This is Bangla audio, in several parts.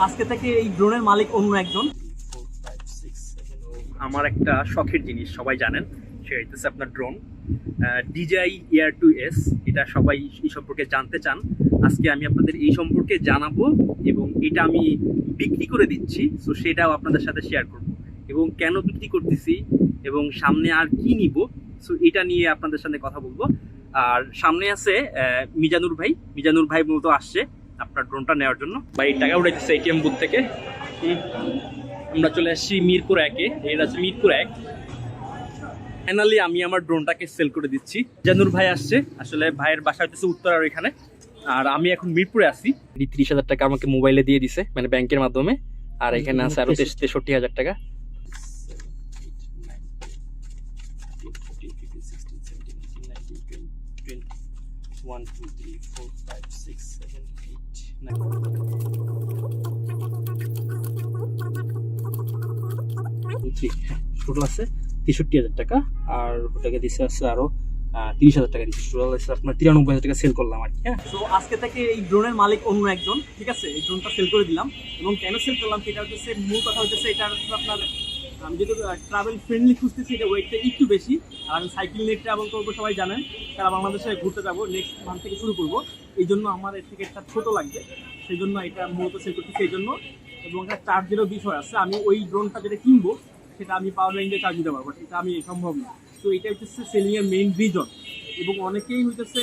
আজকে থেকে এই ড্রোনের মালিক অন্য একজন। আমার একটা শখের জিনিস, সবাই জানেন সেটা হচ্ছে আপনার drone DJI air two S এটা সবাই এই সম্পর্কে জানতে চান। আজকে আমি আপনাদের এই সম্পর্কে জানাব এবং এটা আমি বিক্রি করে দিচ্ছি সো সেটাও আপনাদের সাথে শেয়ার করব। এবং কেন বিক্রি করতেছি এবং সামনে আর কি নিব সো এটা নিয়ে আপনাদের সাথে কথা বলব। আর সামনে আছে মিজানুর ভাই। মিজানুর ভাই মূলত আসছে আপনার ড্রোনটা নেওয়ার জন্য। ভাই টাকা উঠাইতেছে এটিএম বুথ থেকে। আমরা চলে আসছি মিরপুর একে এটা হচ্ছে মিরপুর এক। ফাইনালি আমি আমার ড্রোনটাকে সেল করে দিচ্ছি। জানুর ভাই আসছে। আসলে ভাইয়ের বাসা হচ্ছে উত্তরার ওইখানে। আর আমি এখন মিরপুরে আছি। তিরিশ হাজার টাকা আমাকে মোবাইলে দিয়ে দিছে মানে ব্যাংকের মাধ্যমে। আর এখানে আছে আরও তেষট্টি হাজার টাকা। One, two, three, four, five, six, seven, eight, nine. Total আছে তেষট্টি হাজার টাকা আর ওটাকে দিচ্ছে আছে আরও তিরিশ হাজার টাকা দিচ্ছে টোটাল আপনার তিরানব্বই হাজার টাকা সেল করলাম আর কি হ্যাঁ? তো আজকে থেকে এই ড্রোনের মালিক অন্য একজন ঠিক আছে? এই ড্রোনটা সেল করে দিলাম এবং কেন সেল করলাম সেটা হচ্ছে মূল কথা হচ্ছে এটা হচ্ছে আপনার আমি যেহেতু ট্রাভেল ফ্রেন্ডলি খুঁজতেছি, এটা ওয়েটটা একটু বেশি। আর আমি সাইকেল নিয়ে ট্রাভেল করব, সবাই জানেন। সারা বাংলাদেশে ঘুরতে যাব নেক্সট মান্থ থেকে শুরু করব। এই জন্য আমার এর থেকে একটা ছোটো লাগবে। সেই জন্য এটা মূলত সেল করতেছি এই জন্য। এবং একটা চার্জেরও বিষয় আছে, আমি ওই ড্রোনটা যেটা কিনবো, সেটা আমি পাওয়ার ব্যাংকে চার্জ দিতে পারব সেটা আমি সম্ভব না। তো এটা হচ্ছে সেলিংয়ের মেইন রিজন এবং অনেকেই হইতেছে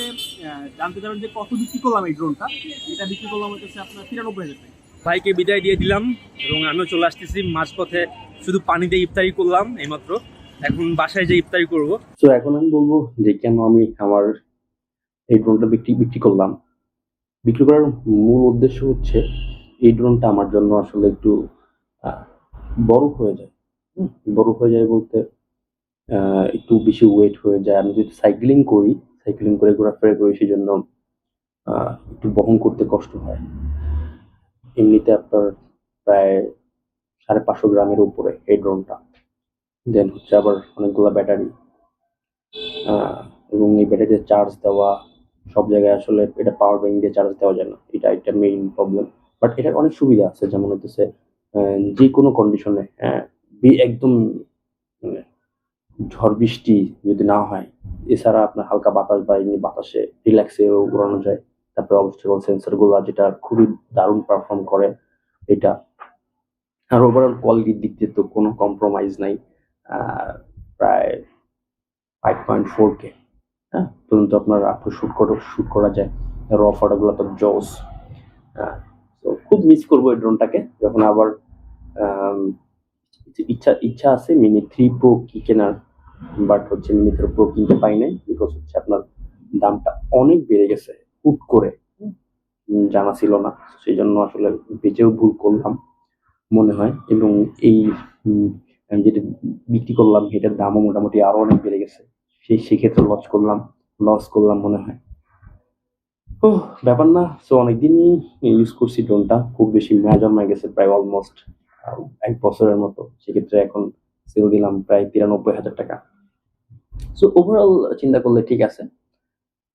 জানতে চান যে কত বিক্রি করলাম এই ড্রোনটা এটা বিক্রি করলাম হইতেছে আপনার তিরানব্বই হাজার টাকা। ভাইকে বিদায় দিয়ে দিলাম, এবং আমিও চলে আসতেছি মাঝপথে শুধু পানিতে ইফতারি করলাম এইমাত্র। এখন বাসায় যে ইফতারি করব। তো এখন আমি বলব যে কেন আমি আমার এই ড্রোনটা বিক্রি বিক্রি করলাম। বিক্রি করার মূল উদ্দেশ্য হচ্ছে এই ড্রোনটা আমার জন্য আসলে একটু বড় হয়ে যায়। বড় হয়ে যায় বলতে একটু বেশি ওয়েট হয়ে যায়। আমি যদি সাইক্লিং করি সাইক্লিং করে ঘোরাফেরা করি সেই জন্য একটু বহন করতে কষ্ট হয়। এমনিতে আপনার প্রায় সাড়ে পাঁচশো গ্রামের উপরে এই ড্রোনটা। দেন হচ্ছে আবার অনেকগুলো ব্যাটারি। এবং এই ব্যাটারিতে চার্জ দেওয়া সব জায়গায় আসলে এটা পাওয়ার ব্যাংক দিয়ে চার্জ দেওয়া যায় না। এটা একটা মেইন প্রবলেম বাট এটার অনেক সুবিধা আছে যেমন হচ্ছে যে কোনো কন্ডিশনে একদম মানে, ঝড় বৃষ্টি যদি না হয় এছাড়া আপনার হালকা বাতাস বা এমনি বাতাসে রিল্যাক্সে উড়ানো যায়। তারপরে অবস্টেবল সেন্সরগুলো যেটা খুবই দারুণ পারফর্ম করে এটা। আর ওভারঅল কোয়ালিটির দিক দিয়ে তো কোনো কম্প্রোমাইজ নাই প্রায় ফাইভ পয়েন্ট ফোর কে হ্যাঁ পর্যন্ত আপনার আপু শুট করা শুট করা যায়। র ফটোগুলো তো জস তো খুব মিস করব এই ড্রোনটাকে যখন আবার ইচ্ছা ইচ্ছা আছে মিনি থ্রি প্রো কি কেনার বাট হচ্ছে মিনি থ্রি প্রো কিনতে পাই নাই বিকজ হচ্ছে আপনার দামটা অনেক বেড়ে গেছে, হুট করে। জানা ছিল না, সেই জন্য আসলে বেঁচেও ভুল করলাম। মনে হয় এবং এই আমি যেটা বিক্রি করলাম, এটার দামও মোটামুটি আরও অনেক বেড়ে গেছে। সেই সেক্ষেত্রে লস করলাম লস করলাম মনে হয়। ও ব্যাপার না। সো অনেকদিনই ইউজ করছি ড্রোনটা খুব বেশি মেয়া জন্মায় গেছে, প্রায় অলমোস্ট এক বছরের মতো। সেক্ষেত্রে এখন সেল দিলাম প্রায় তিরানব্বই হাজার টাকা। সো ওভারঅল চিন্তা করলে ঠিক আছে।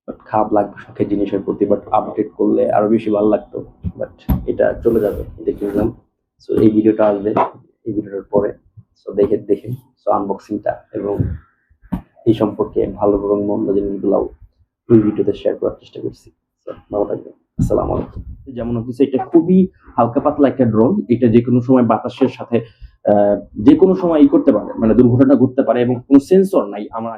বাট খারাপ লাগবে শখের জিনিসের প্রতি। বাট আপডেট করলে আরও বেশি ভালো লাগতো। বাট এটা চলে যাবে। দেখে কিনলাম সো এই ভিডিওটা আসবে, এই ভিডিওটার পরে। সো দেখে দেখে। সো আনবক্সিংটা এবং এই সম্পর্কে ভালো এবং মন্দ জিনিসগুলাও এই ভিডিওতে শেয়ার করার চেষ্টা করছি। ভালো থাকবেন। আসসালামু আলাইকুম। যেমন হচ্ছে এটা খুবই হালকা পাতলা একটা ড্রোন এটা যে কোনো সময় বাতাসের সাথে যে কোনো সময় ই করতে পারে মানে দুর্ঘটনা ঘটতে পারে এবং কোনো সেন্সর নাই আমার